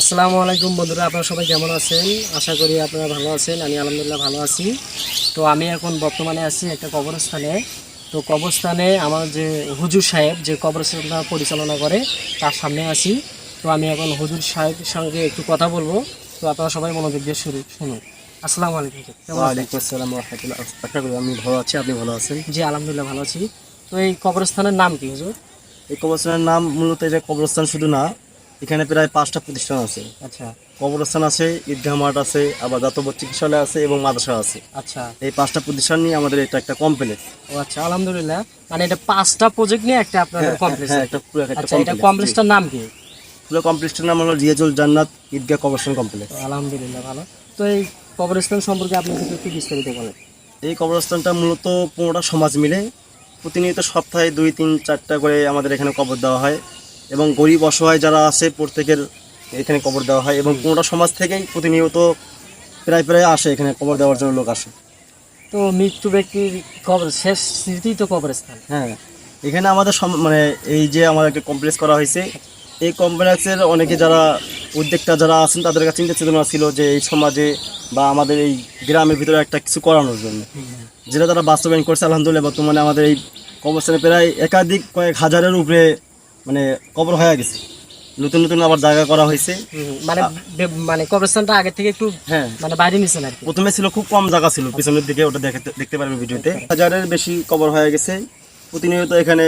আসসালামু আলাইকুম বন্ধুরা আপনারা সবাই কেমন আছেন? আশা করি আপনারা ভালো আছেন আমি আলহামদুলিল্লাহ ভালো আছি। তো আমি এখন বর্তমানে আছি একটা কবরস্থানে। তো কবরস্থানে আমার যে হুজুর সাহেব যে কবরস্থানটা পরিচালনা করে তার সামনে আছি। তো আমি এখন হুজুর সাহেবের সঙ্গে একটু কথা বলব। তো আপনারা সবাই মনোযোগ দিয়ে শুরু শুনুন। আসসালামু আলাইকুম? ওয়ালাইকুম আসসালাম রহমতুল্লাহ। আশা করি আমি ভালো আছি আপনি ভালো আছেন? জি আলহামদুলিল্লাহ ভালো আছি। তো এই কবরস্থানের নাম কি হুজুর? এই কবরস্থানের নাম মূলত এটা কবরস্থান শুধু না এখানে প্রায় পাঁচটা প্রতিষ্ঠান আছে। আচ্ছা। কবরস্থান আছে ঈদগাহ মাঠ আছে আবার দাতব্য চিকিৎসালয় আছে এবং মাদ্রাসা আছে। আচ্ছা। এই পাঁচটা প্রতিষ্ঠান নিয়ে আমাদের এটা একটা কমপ্লেক্স ও আচ্ছা আলহামদুলিল্লাহ। মানে এটা পাঁচটা প্রজেক্ট নিয়ে একটা আপনাদের কমপ্লেক্স হ্যাঁ একটা পুরো একটা আচ্ছা এটা কমপ্লেক্সটার নাম কি? পুরো কমপ্লেক্সটার নাম হলো রিয়াজুল জান্নাত ঈদগাহ কবরস্থান কমপ্লেক্স আলহামদুলিল্লাহ ভালো। তো এই কবরস্থান সম্পর্কে আপনি যদি একটু বিস্তারিত বলেন। এই কবরস্থানটা মূলত পনেরোটা সমাজ মিলে প্রতিনিয়ত সপ্তাহে দুই তিন চারটা করে আমাদের এখানে কবর দেওয়া হয়। এবং গরিব অসহায় যারা আছে প্রত্যেকের এখানে কবর দেওয়া হয় এবং পনেরোটা সমাজ থেকেই প্রতিনিয়ত প্রায় প্রায় আসে এখানে কবর দেওয়ার জন্য লোক আসে। তো মৃত্যু ব্যক্তির কবর শেষ স্মৃতি তো কবরস্থান। হ্যাঁ এখানে আমাদের মানে এই যে আমাদেরকে কমপ্লেক্স করা হয়েছে এই কমপ্লেক্সের অনেকে যারা উদ্যোক্তা যারা আছেন তাদের কাছে চিন্তা চেতনা ছিল যে এই সমাজে বা আমাদের এই গ্রামের ভিতরে একটা কিছু করানোর জন্য। যেটা তারা বাস্তবায়ন করছে আলহামদুলিল্লাহ বর্তমানে আমাদের এই কবরস্থানে প্রায় একাধিক কয়েক হাজারের উপরে মানে কবর হয়ে গেছে। নতুন নতুন আবার জায়গা করা হয়েছে। মানে মানে কবরস্থানটা আগে থেকে একটু হ্যাঁ। মানে বাইরে নিছেন আর প্রথমে ছিল খুব কম জায়গা ছিল পিছনের দিকে ওটা দেখতে দেখতে পারবেন ভিডিওতে। হাজারের বেশি কবর হয়ে গেছে। প্রতিনিয়ত এখানে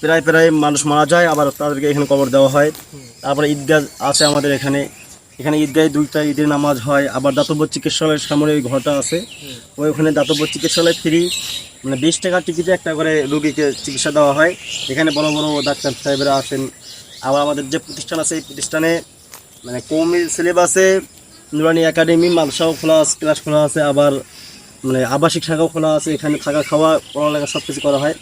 প্রায় প্রায় মানুষ মারা যায় আবার তাদেরকে এখানে কবর দেওয়া হয়। তারপরে ঈদগাহ আছে আমাদের এখানে। এখানে ঈদগাহে দুইটা ঈদের নামাজ হয় আবার দাতব্য চিকিৎসালয়ের সামনে ওই ঘরটা আছে। ওই ওখানে দাতব্য চিকিৎসালয় ফ্রি। মানে বিশ টাকার টিকিটে একটা করে রুগীকে চিকিৎসা দেওয়া হয়। এখানে বড় বড় ডাক্তার সাহেবরা আসেন আবার আমাদের যে প্রতিষ্ঠান আছে এই প্রতিষ্ঠানে মানে কৌমি সিলেবাসে নুরানি একাডেমি মালসাও খোলা আছে ক্লাস খোলা আছে আবার মানে আবাসিক শাখাও খোলা আছে এখানে থাকা খাওয়া পড়ালেখা সব কিছু করা হয়।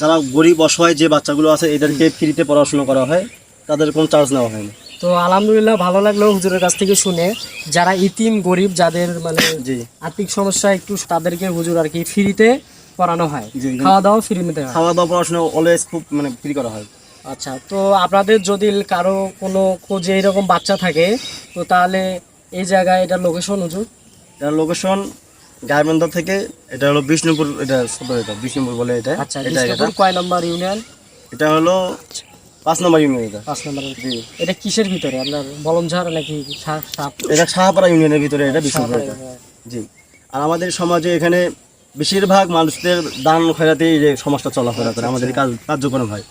যারা গরিব অসহায় যে বাচ্চাগুলো আছে এদেরকে ফ্রিতে পড়াশোনা করা হয়। তাদের কোনো চার্জ নেওয়া হয় না তো আলহামদুলিল্লাহ ভালো লাগল হুজুরের কাছ থেকে শুনে। যারা ইতিম গরিব যাদের মানে আর্থিক সমস্যা একটু তাদেরকে হুজুর আর কি ফ্রিতে পড়ানো হয়। খাওয়া দাওয়া ফ্রিতে হয়। খাওয়া দাওয়া পড়াশোনা অলওয়েজ খুব মানে ফ্রি করা হয়। আচ্ছা তো আপনাদের যদি কারও কোনো খোঁজে এরকম বাচ্চা থাকে তো তাহলে এই জায়গায় এটা লোকেশন হুজুর? এটা লোকেশন গাইবান্ধা থেকে এটা হলো বিষ্ণুপুর এটা সদর এটা বিষ্ণুপুর বলে এটা। আচ্ছা বিষ্ণুপুর কয় নম্বর ইউনিয়ন? এটা হলো পাঁচ নম্বর ইউনিয়ন এটা। পাঁচ নম্বর জি। এটা কিসের ভিতরে? আপনার বলমঝাড় নাকি এটা শাহপাড়া ইউনিয়নের ভিতরে এটা বিষ্ণুপুর এটা। জি। আর আমাদের সমাজে এখানে বেশিরভাগ মানুষদের দান খয়রাতে এই যে সমাজটা চলাফেরা করে আমাদের কাজ কার্যক্রম হয়।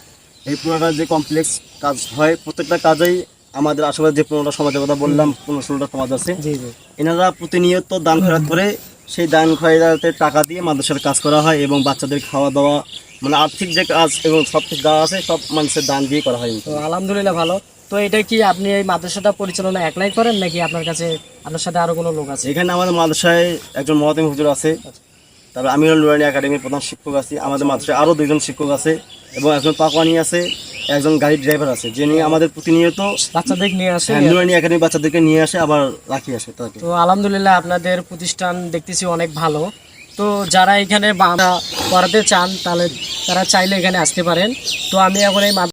এই পুরোটা যে কমপ্লেক্স কাজ হয় প্রত্যেকটা কাজেই আমাদের আশেপাশে যে পনেরোটা সমাজের কথা বললাম পনেরো ষোলোটা সমাজ আছে জি জি। এনারা প্রতিনিয়ত দান খয়রাত করে সেই দান খয়রাতে টাকা দিয়ে মাদ্রাসার কাজ করা হয় এবং বাচ্চাদের খাওয়া দাওয়া মানে আর্থিক যে কাজ এবং সব কিছু যা আছে সব মানুষের দান দিয়ে করা হয় তো আলহামদুলিল্লাহ ভালো। তো এটা কি আপনি এই মাদ্রাসাটা পরিচালনা একলাই করেন নাকি আপনার কাছে আপনার সাথে আরও কোনো লোক আছে? এখানে আমাদের মাদ্রাসায় একজন মহাতিম হুজুর আছে। তারপর আমিরুল নুরানি একাডেমির প্রধান শিক্ষক আছে। আমাদের মাদ্রাসায় আরও দুইজন শিক্ষক আছে এবং একজন পাকওয়ানি আছে একজন গাড়ি ড্রাইভার আছে যিনি আমাদের প্রতিনিয়ত বাচ্চাদের নিয়ে আসে। হ্যাঁ, নুরানি একাডেমি বাচ্চাদেরকে নিয়ে আসে আবার রাখি আসে তাকে। তো আলহামদুলিল্লাহ আপনাদের প্রতিষ্ঠান দেখতেছি অনেক ভালো। তো যারা এখানে বাঁধা করাতে চান তাহলে তারা চাইলে এখানে আসতে পারেন। তো আমি এখন এই